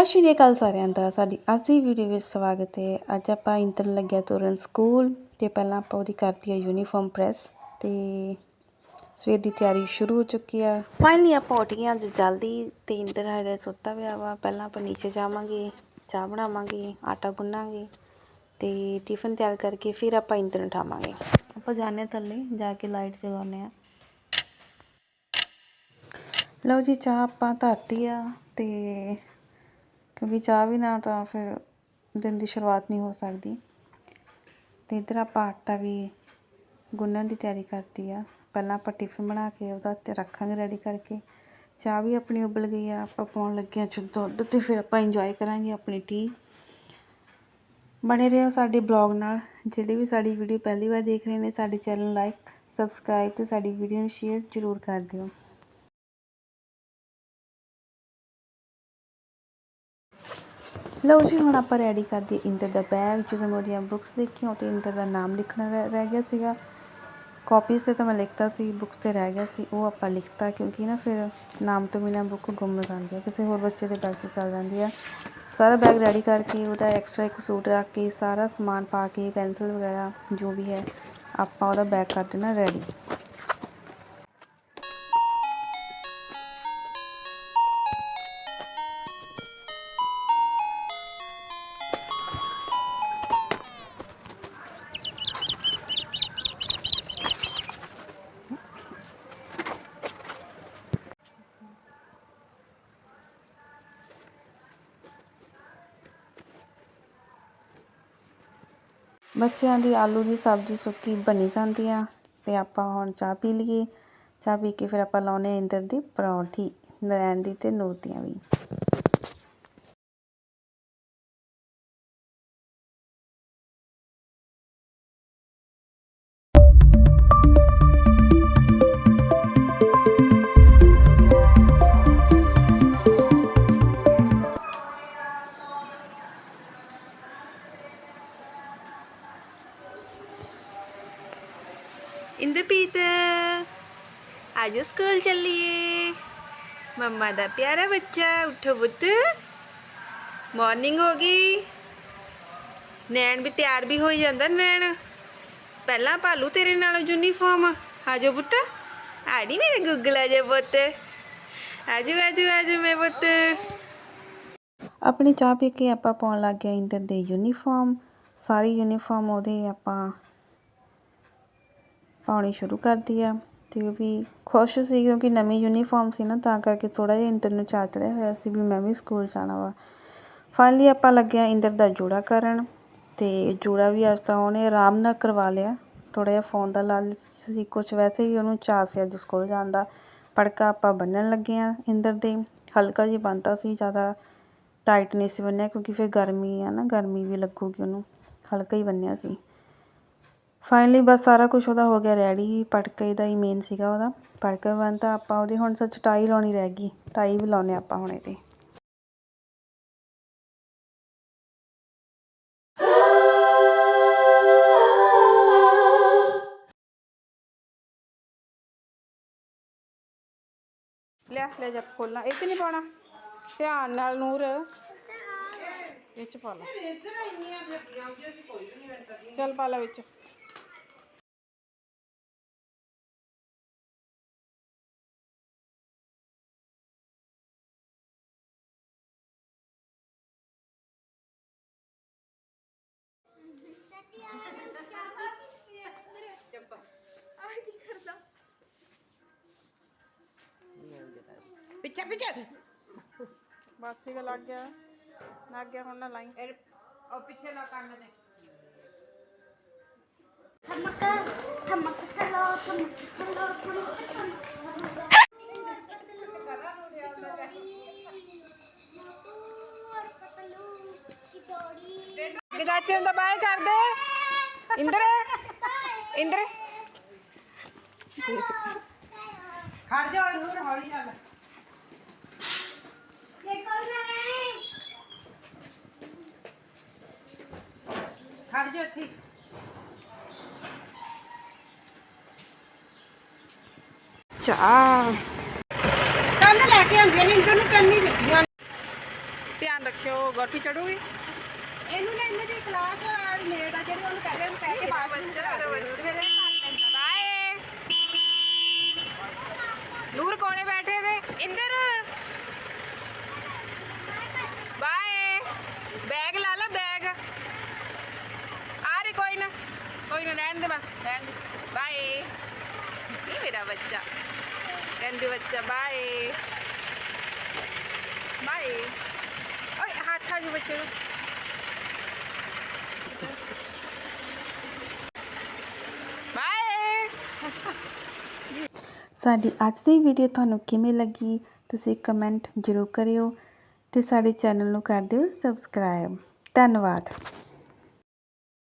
ਸਤਿ ਸ਼੍ਰੀ ਅਕਾਲ ਸਾਰਿਆਂ ਦਾ। ਸਾਡੀ ਅੱਜ ਦੀ ਵੀਡੀਓ ਵਿੱਚ ਸਵਾਗਤ ਹੈ। ਅੱਜ ਆਪਾਂ ਇੰਤਰਨ ਲੱਗਿਆ ਤੁਰਨ ਸਕੂਲ ਤੇ ਪਹਿਲਾਂ ਆਪਾਂ ਉਹਦੀ ਕਰਤੀ ਹੈ ਯੂਨੀਫਾਰਮ ਪ੍ਰੈਸ ਤੇ ਸਵੇਰ ਦੀ ਤਿਆਰੀ ਸ਼ੁਰੂ ਹੋ ਚੁੱਕੀ ਆ। ਫਾਈਨਲੀ ਆਪਾਂ ਉੱਠ ਗਏ ਅੱਜ ਜਲਦੀ ਤੇ ਇੰਦਰ ਹਜੇ ਸੁੱਤਾ ਪਿਆ ਵਾ। ਪਹਿਲਾਂ ਆਪਾਂ ਨੀਚੇ ਜਾਵਾਂਗੇ, ਚਾਹ ਬਣਾਵਾਂਗੇ, ਆਟਾ ਗੁੰਨਾਂਗੇ ਤੇ ਟਿਫਨ ਤਿਆਰ ਕਰਕੇ ਫਿਰ ਆਪਾਂ ਇੰਤਰਨ ਉਠਾਵਾਂਗੇ। ਆਪਾਂ ਜਾਣੇ ਥੱਲੇ, ਜਾ ਕੇ ਲਾਈਟ ਜਗਾਉਂਦੇ ਆ ਲਓ ਜੀ, ਚਾਹ ਆਪਾਂ ਧਰਤੀ ਆ ਤੇ ਕਿਉਂਕਿ ਚਾਹ ਵੀ ਨਾ ਤਾਂ ਫਿਰ ਦਿਨ ਦੀ ਸ਼ੁਰੂਆਤ ਨਹੀਂ ਹੋ ਸਕਦੀ। ਅਤੇ ਇੱਧਰ ਆਪਾਂ ਆਟਾ ਵੀ ਗੁੰਨਣ ਦੀ ਤਿਆਰੀ ਕਰਤੀ ਆ। ਪਹਿਲਾਂ ਆਪਾਂ ਟਿਫਨ ਬਣਾ ਕੇ ਉਹਦਾ ਤੇ ਰੱਖਾਂਗੇ ਰੈਡੀ ਕਰਕੇ। ਚਾਹ ਵੀ ਆਪਣੀ ਉਬਲ ਗਈ ਆ, ਆਪਾਂ ਪਾਉਣ ਲੱਗੇ ਆ ਚ ਦੁੱਧ ਅਤੇ ਫਿਰ ਆਪਾਂ ਇੰਜੋਏ ਕਰਾਂਗੇ ਆਪਣੀ ਟੀ ਬਣੇ ਰਹੋ ਸਾਡੇ ਬਲੌਗ ਨਾਲ। ਜਿਹੜੇ ਵੀ ਸਾਡੀ ਵੀਡੀਓ ਪਹਿਲੀ ਵਾਰ ਦੇਖ ਰਹੇ ਨੇ, ਸਾਡੇ ਚੈਨਲ ਲਾਈਕ ਸਬਸਕ੍ਰਾਈਬ ਤੇ ਸਾਡੀ ਵੀਡੀਓ ਨੂੰ ਸ਼ੇਅਰ ਜ਼ਰੂਰ ਕਰ ਦਿਓ। ਲਓ ਜੀ, ਹੁਣ ਆਪਾਂ ਰੈਡੀ ਕਰਦੇ ਇੰਦਰ ਦਾ ਬੈਗ ਜਦੋਂ ਮੈਂ ਉਹਦੀਆਂ ਬੁੱਕਸ ਦੇਖੀਆਂ ਤੇ ਇੰਦਰ ਦਾ ਨਾਮ ਲਿਖਣਾ ਰਹਿ ਰਹਿ ਗਿਆ ਸੀਗਾ। ਕਾਪੀਜ਼ ਤੇ ਤਾਂ ਮੈਂ ਲਿਖਤਾ ਸੀ ਬੁੱਕਸ ਤੇ ਰਹਿ ਗਿਆ ਸੀ। ਉਹ ਆਪਾਂ ਲਿਖਤਾ ਕਿਉਂਕਿ ਨਾ ਫਿਰ ਨਾਮ ਤੋਂ ਬਿਨਾਂ ਬੁੱਕ ਗੁੰਮ ਹੋ ਜਾਂਦੀ ਹੈ। ਕਿਸੇ ਹੋਰ ਬੱਚੇ ਦੇ ਬੈਗ 'ਚ ਚਲ ਜਾਂਦੀ ਹੈ। ਸਾਰਾ ਬੈਗ ਰੈਡੀ ਕਰਕੇ ਉਹਦਾ ਐਕਸਟਰਾ ਇੱਕ ਸੂਟ ਰੱਖ ਕੇ ਸਾਰਾ ਸਮਾਨ ਪਾ ਕੇ ਪੈਨਸਲ ਵਗੈਰਾ ਜੋ ਵੀ ਹੈ, ਆਪਾਂ ਉਹਦਾ ਬੈਗ ਕਰ ਦੇਣਾ ਰੈਡੀ ਬੱਚਿਆਂ ਦੀ ਆਲੂ ਦੀ ਸਬਜ਼ੀ ਸੁੱਕੀ ਬਣੀ ਜਾਂਦੀ ਆ ਅਤੇ ਆਪਾਂ ਹੁਣ ਚਾਹ ਪੀ ਲਈਏ। ਚਾਹ ਪੀ ਕੇ ਫਿਰ ਆਪਾਂ ਲਾਉਨੇ ਇੰਦਰ ਦੀ ਪਰੌਂਠੀ, ਨਰੈਣ ਦੀ ਅਤੇ ਨੂਰ ਦੀਆਂ ਵੀ। ਇੰਦਰਪ੍ਰੀਤ ਅੱਜ ਸਕੂਲ ਚੱਲੀਏ ਮੰਮਾ ਦਾ ਪਿਆਰਾ ਬੱਚਾ ਉੱਠੋ ਪੁੱਤ ਮਾਰਨਿੰਗ ਹੋ ਗਈ ਨੈਣ ਵੀ ਤਿਆਰ ਵੀ ਹੋਈ ਜਾਂਦਾ ਨੈਣ ਪਹਿਲਾਂ ਭਾਲੂ ਤੇਰੇ ਨਾਲ ਯੂਨੀਫਾਰਮ ਆਜੋ ਪੁੱਤ ਆੜੀ ਮੇਰੇ ਗੁੱਗਲ ਜੇ ਬੁੱਤ ਆਜੋ ਆਜੋ ਆਜੋ ਮੇ ਬੁੱਤ ਆਪਣੀ ਚਾਹ ਪੀ ਕੇ ਆਪਾਂ ਪਾਉਣ ਲੱਗ ਗਏ ਇੰਦਰ ਦੇ ਯੂਨੀਫਾਰਮ ਸਾਰੀ ਯੂਨੀਫਾਰਮ ਉਹਦੇ ਆਪਾਂ ਪਾਉਣੀ ਸ਼ੁਰੂ ਕਰਦੀ ਆ ਅਤੇ ਉਹ ਵੀ ਖੁਸ਼ ਸੀ ਕਿਉਂਕਿ ਨਵੀਂ ਯੂਨੀਫਾਰਮ ਸੀ ਨਾ, ਤਾਂ ਕਰਕੇ ਥੋੜ੍ਹਾ ਜਿਹਾ ਇੰਦਰ ਨੂੰ ਚਾਅ ਚੜਿਆ ਹੋਇਆ ਸੀ ਵੀ ਮੈਂ ਵੀ ਸਕੂਲ ਜਾਣਾ ਵਾ। ਫਾਈਨਲੀ ਆਪਾਂ ਲੱਗਿਆ ਇੰਦਰ ਦਾ ਜੂੜਾ ਕਰਨ ਅਤੇ ਜੂੜਾ ਵੀ ਅੱਜ ਤਾਂ ਉਹਨੇ ਆਰਾਮ ਨਾਲ ਕਰਵਾ ਲਿਆ। ਥੋੜ੍ਹਾ ਜਿਹਾ ਫੋਨ ਦਾ ਲਾਲਚ ਸੀ ਕੁਝ ਵੈਸੇ ਹੀ ਉਹਨੂੰ ਚਾਅ ਸੀ ਅੱਜ ਸਕੂਲ ਜਾਣ ਦਾ। ਪੜਕਾ ਆਪਾਂ ਬੰਨਣ ਲੱਗੇ ਆ ਇੰਦਰ ਦੇ। ਹਲਕਾ ਜਿਹਾ ਬੰਨਤਾ ਸੀ, ਜ਼ਿਆਦਾ ਟਾਈਟ ਨਹੀਂ ਸੀ ਬੰਨਿਆ ਕਿਉਂਕਿ ਫਿਰ ਗਰਮੀ ਆ ਨਾ, ਗਰਮੀ ਵੀ ਲੱਗੂਗੀ ਉਹਨੂੰ। ਹਲਕਾ ਹੀ ਬੰਨਿਆ ਸੀ। ਫਾਈਨਲੀ ਬਸ ਸਾਰਾ ਕੁਝ ਉਹਦਾ ਹੋ ਗਿਆ ਰੈਡੀ ਪਟਕੇ ਦਾ ਹੀ ਮੇਨ ਸੀਗਾ ਉਹਦਾ। ਪਟਕਾ ਬੰਨਤਾ ਆਪਾਂ ਉਹਦੀ ਹੁਣ ਸੱਚ ਟਾਈ ਲਾਉਣੀ ਰਹਿ ਗਈ। ਟਾਈ ਵੀ ਲਾਉਨੇ ਆਪਾਂ ਹੁਣ ਇਹਦੇ। ਲੈ ਲੈ ਜਾ ਖੋਲਣਾ ਇਹ ਤੇ ਨਹੀਂ ਪਾਉਣਾ। ਧਿਆਨ ਨਾਲ ਨੂਰ। ਇਹ ਪਾ ਲਾ। ਚੱਲ ਪਾ ਲਾ ਵਿੱਚ। ਪਿੱਛੇ ਪਿੱਛੇ। ਬਸ ਠੀਕ ਲੱਗ ਗਿਆ। ਲੱਗ ਗਿਆ ਹੁਣ ਨਾ ਲਾਈ। ਇਹ ਉਹ ਪਿੱਛੇ ਲਾ ਕੰਨ ਤੇ। ਠਮਕ ਠਮਕ ਚਲੋ ਠਮਕ ਚਲੋ ਠਮਕ ਠਮਕ ਕਿ ਚਾਚੇ ਨੂੰ ਤਾਂ ਬਾਏ ਕਰ ਦੇ ਇੰਦਰ ਇੰਦਰ। ਖੜ ਜਾ ਨੂਰ ਹੌਲੀ ਨਾਲ। ਖੜ ਜਾ ਠੀਕ ਚਾਹ ਕੱਲ ਲੈ ਕੇ ਆਂਦੇ ਨੇ ਇੰਦਰ ਨੂੰ ਕੰਨੀ ਦਿੱਤੀਆਂ। ਧਿਆਨ ਰੱਖਿਓ ਗੁਰਪੀ ਚੜੂਗੀ। ਇਹਨੂੰ ਨਾ ਇਹਨਾਂ ਦੀ ਕਲਾਸ ਵਾਲੀ ਮੇਟ ਆ ਜਿਹੜੀ ਉਹਨੂੰ ਕਹਿੰਦੇ ਉਹਨੂੰ ਕਹਿ ਕੇ ਬਾਥਰੂਮ ਚ ਰੱਖ ਦਿਓ। ਲੈਂਦਾ ਬਾਏ ਨੂਰ ਕੋਲੇ ਬੈਠੇ ਨੇ। ਇੰਦਰ। ਬਾਏ ਬੈਗ ਲਾ ਲਾ ਬੈਗ ਆ ਰੇ ਕੋਈ ਨਾ। ਕੋਈ ਨਾ, ਰਹਿਣ ਦੇ ਬਸ, ਰਹਿਣ ਦੇ। ਬਾਏ ਇਹ ਮੇਰਾ ਬੱਚਾ। ਰਹਿਣ ਬੱਚਾ ਬਾਏ ਬਾਏ ਓਏ, ਹੱਥ ਆ ਜੂ ਬੱਚੇ ਨੂੰ ਬਾਏ ਸਾਡੀ ਅੱਜ ਦੀ ਵੀਡੀਓ ਤੁਹਾਨੂੰ ਕਿਵੇਂ ਲੱਗੀ, ਤੁਸੀਂ ਕਮੈਂਟ ਜ਼ਰੂਰ ਕਰਿਓ ਤੇ ਸਾਡੇ ਚੈਨਲ ਨੂੰ ਕਰ ਦਿਓ ਸਬਸਕ੍ਰਾਈਬ ਧੰਨਵਾਦ।